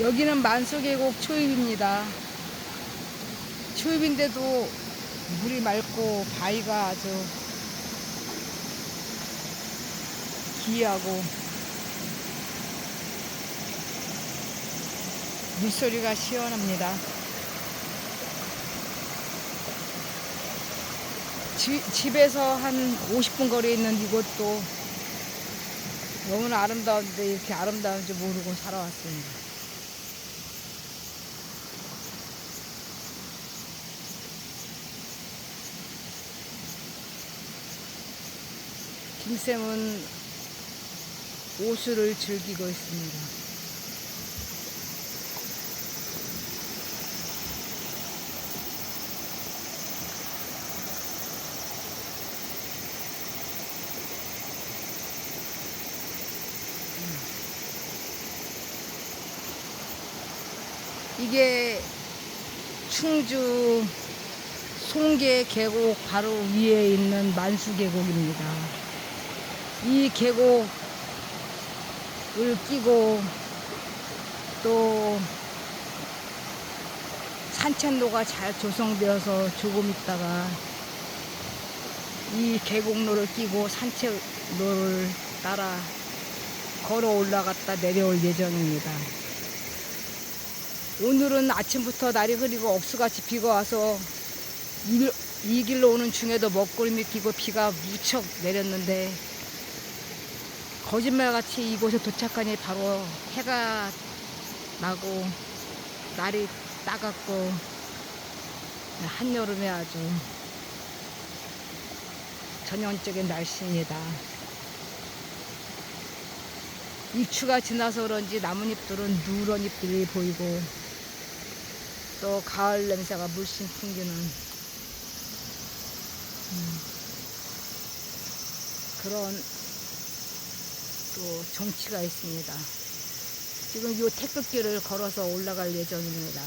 여기는 만수계곡 초입입니다. 초입인데도 물이 맑고 바위가 아주 기이하고 물소리가 시원합니다. 지- 집에서 한 50분 거리에 있는 이곳도 너무나 아름다운데 이렇게 아름다운지 모르고 살아왔습니다. 김쌤은 오수를 즐기고 있습니다. 이게 충주 송계 계곡 바로 위에 있는 만수 계곡입니다. 이 계곡을 끼고 또 산책로가 잘 조성되어서 조금 있다가 이 계곡로를 끼고 산책로를 따라 걸어 올라갔다 내려올 예정입니다. 오늘은 아침부터 날이 흐리고 억수같이 비가 와서 일- 이 길로 오는 중에도 먹구름이 끼고 비가 무척 내렸는데 거짓말같이 이곳에 도착하니 바로 해가 나고 날이 따갑고 한여름에 아주 전형적인 날씨입니다. 입추가 지나서 그런지 나뭇잎들은 누런 잎들이 보이고 또 가을 냄새가 물씬 풍기는 음, 그런 또 정치가 있습니다. 지금 이 태극기를 걸어서 올라갈 예정입니다.